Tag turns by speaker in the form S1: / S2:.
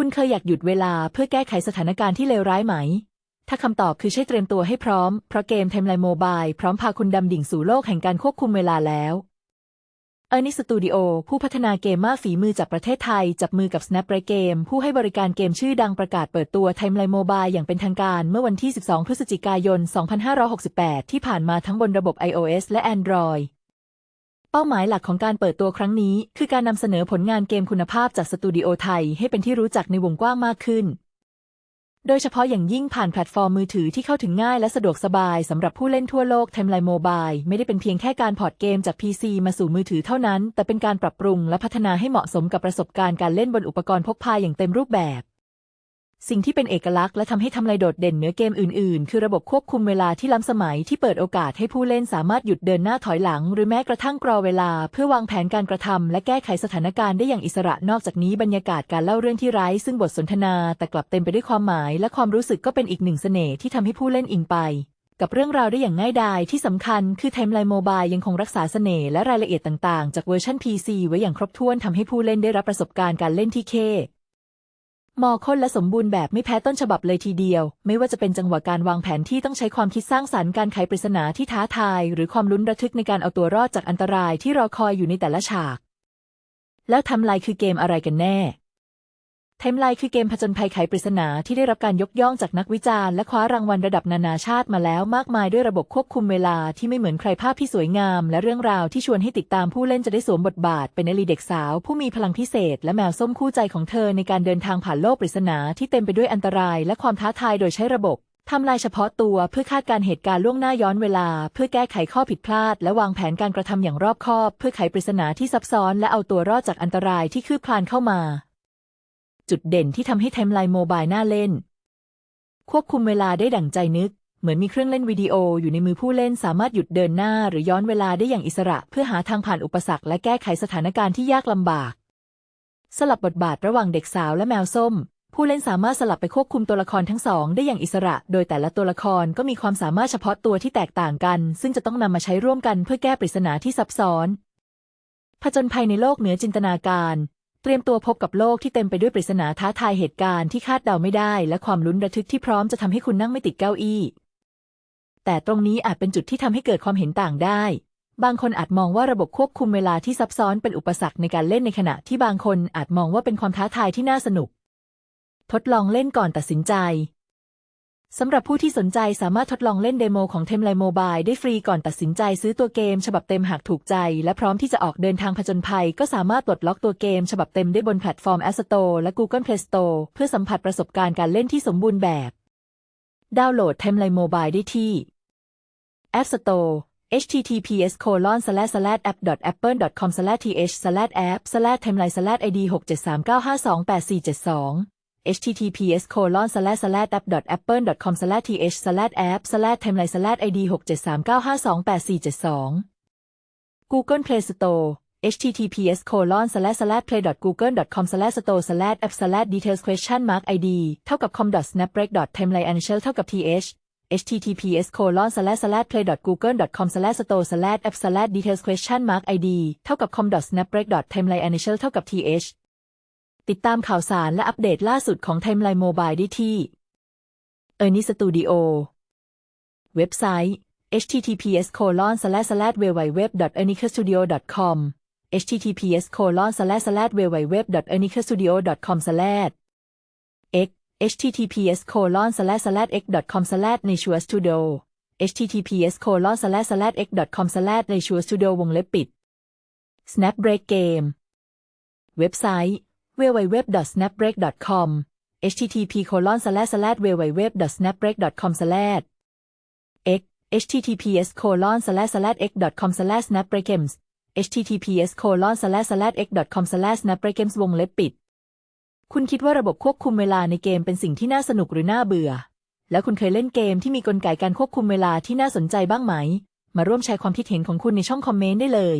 S1: คุณเคยอยากหยุดเวลาเพื่อแก้ไขสถานการณ์ที่เลวร้ายไหม ถ้าคำตอบคือใช่เตรียมตัวให้พร้อม เพราะเกม Timeline Mobile พร้อมพาคุณดำดิ่งสู่โลกแห่งการควบคุมเวลาแล้วเออร์นิสตูดิโอผู้พัฒนาเกมมาฝีมือจากประเทศไทย จับมือกับ Snapdragon Game ผู้ให้บริการเกมชื่อดังประกาศเปิดตัว Timeline Mobile อย่างเป็นทางการเมื่อวันที่ 12 พฤศจิกายน 2568 ที่ผ่านมาทั้งบนระบบ iOS และ Android เป้าหมายหลักของการเปิดตัวครั้งนี้ คือการนำเสนอผลงานเกมคุณภาพจากสตูดิโอไทย ให้เป็นที่รู้จักในวงกว้างมากขึ้น โดยเฉพาะอย่างยิ่งผ่านแพลตฟอร์มมือถือที่เข้าถึงง่ายและสะดวกสบายสำหรับผู้เล่นทั่วโลก Timeline Mobile ไม่ได้เป็นเพียงแค่การพอร์ตเกมจาก PC มาสู่มือถือเท่านั้น แต่เป็นการปรับปรุงและพัฒนาให้เหมาะสมกับประสบการณ์การเล่นบนอุปกรณ์พกพาอย่างเต็มรูปแบบ สิ่งที่เป็นเอกลักษณ์และทำให้ทำลายโดดเด่นเหนือเกมอื่น ๆ คือระบบควบคุมเวลาที่ล้ำสมัยที่เปิดโอกาสให้ผู้เล่นสามารถหยุดเดินหน้าถอยหลัง หรือแม้กระทั่งกรอเวลา เพื่อวางแผนการกระทำและแก้ไขสถานการณ์ได้อย่างอิสระนอกจากนี้บรรยากาศการเล่าเรื่องที่ไร้ซึ่งบทสนทนา แต่กลับเต็มไปด้วยความหมาย และความรู้สึกก็เป็นอีกหนึ่งเสน่ห์ที่ทำให้ผู้เล่นอิงไปกับเรื่องราวได้อย่างง่ายดายที่สำคัญคือ Timeline Mobile ยังคงรักษาเสน่ห์และรายละเอียดต่าง ๆ จากเวอร์ชัน PC ไว้อย่างครบถ้วนทำให้ผู้เล่นได้รับประสบการณ์การเล่นที่เข้ มอค้นและสมบูรณ์แบบไม่แพ้ต้นฉบับเลยทีเดียว ไม่ว่าจะเป็นจังหวะการวางแผนที่ต้องใช้ความคิดสร้างสรรค์การไขปริศนาที่ท้าทาย หรือความลุ้นระทึกในการเอาตัวรอดจากอันตรายที่รอคอยอยู่ในแต่ละฉาก แล้วทำลายคือเกมอะไรกันแน่ ไทม์ไลน์คือเกมผจญภัยไขปริศนาที่ได้รับการยกย่องจากนักวิจารณ์และคว้ารางวัลระดับนานาชาติมาแล้วมากมายด้วยระบบควบคุมเวลาที่ไม่เหมือนใครภาพที่สวยงาม และเรื่องราวที่ชวนให้ติดตามผู้เล่นจะได้สวมบทบาท เป็นอลีเด็กสาว ผู้มีพลังพิเศษ และแมวส้มคู่ใจของเธอในการเดินทางผ่านโลกปริศนาที่เต็มไปด้วยอันตราย และความท้าทายโดยใช้ระบบทำลายเฉพาะตัวเพื่อคาดการเหตุการณ์ล่วงหน้าย้อนเวลา เพื่อแก้ไขข้อผิดพลาด และวางแผนการกระทำอย่างรอบคอบ เพื่อไขปริศนาที่ซับซ้อน และเอาตัวรอดจากอันตรายที่คืบคลานเข้ามา จุดเด่นที่ทำให้ไทม์ไลน์โมบายน่าเล่น ควบคุมเวลาได้ดั่งใจนึก เหมือนมีเครื่องเล่นวิดีโออยู่ในมือผู้เล่นสามารถหยุดเดินหน้าหรือย้อนเวลาได้อย่างอิสระ เพื่อหาทางผ่านอุปสรรคและแก้ไขสถานการณ์ที่ยากลำบาก สลับบทบาทระหว่างเด็กสาวและแมวส้ม ผู้เล่นสามารถสลับไปควบคุมตัวละครทั้งสองได้อย่างอิสระ โดยแต่ละตัวละครก็มีความสามารถเฉพาะตัวที่แตกต่างกัน ซึ่งจะต้องนำมาใช้ร่วมกันเพื่อแก้ปริศนาที่ซับซ้อนผจญภัยในโลกเหนือจินตนาการ เตรียมตัวพบกับโลกที่เต็มไปด้วยปริศนาท้าทายเหตุการณ์ที่คาดเดาไม่ได้ และความลุ้นระทึกที่พร้อมจะทำให้คุณนั่งไม่ติดเก้าอี้ แต่ตรงนี้อาจเป็นจุดที่ทำให้เกิดความเห็นต่างได้ บางคนอาจมองว่าระบบควบคุมเวลาที่ซับซ้อนเป็นอุปสรรคในการเล่นในขณะที่บางคนอาจมองว่าเป็นความท้าทายที่น่าสนุก ทดลองเล่นก่อนตัดสินใจ สำหรับผู้ที่สนใจสามารถทดลองเล่นเดโมของ t e m l i n e Mobile ได้ฟรีก่อนตัดสินใจซื้อตัวเกม ฉบับเต็มหากถูกใจ และพร้อมที่จะออกเดินทางผจญภัย ก็สามารถปลดล็อกตัวเกม ฉบับเต็มได้บนแพลตฟอร์ม App Store และ Google Play Store เพื่อสัมผัสประสบการณ์การเล่นที่สมบูรณ์แบบ ดาวน์โหลด t e m l i n e Mobile ได้ที่ App Store https colon slash slash app apple com slash th slash app slash timeline slash id 6 7 3 9 5 2 8 4 7 2 https colon slash slash app apple com slash th slash app slash timeline slash id 6 7 3 9 5 2 8 4 7 2 Google Play Store https colon slash slash play google com slash store slash app slash details question mark id เท่ากับ com snapbreak timeline initial เท่ากับ th https colon slash slash play google com slash store slash app slash details question mark id เท่ากับ com snapbreak timeline initial เท่ากับ th ติดตามข่าวสารและอัปเดตล่าสุดของ Timeline Mobile ได้ที่ e r n i Studio เว็บไซต์ https colon slash slash www.ernistudio.com https colon slash slash www.ernistudio.com slash x https colon slash slash x.com slash ในชัวสตูดิโอ https colon slash slash x.com slash ในชัวสตูดิโอวงเล็บปิด Snapbreak Game เว็บไซต์ www.snapbreak.com http colon slash slash www.snapbreak.com slash x https colon slash slash x.com slash snapbreakgames https colon slash slash x.com slash snapbreakgames วงเล็บปิด คุณคิดว่าระบบควบคุมเวลาในเกมเป็นสิ่งที่น่าสนุกหรือน่าเบื่อ แล้วคุณเคยเล่นเกมที่มีกลไกการควบคุมเวลาที่น่าสนใจบ้างไหม มาร่วมแชร์ความคิดเห็นของคุณในช่องคอมเมนต์ได้เลย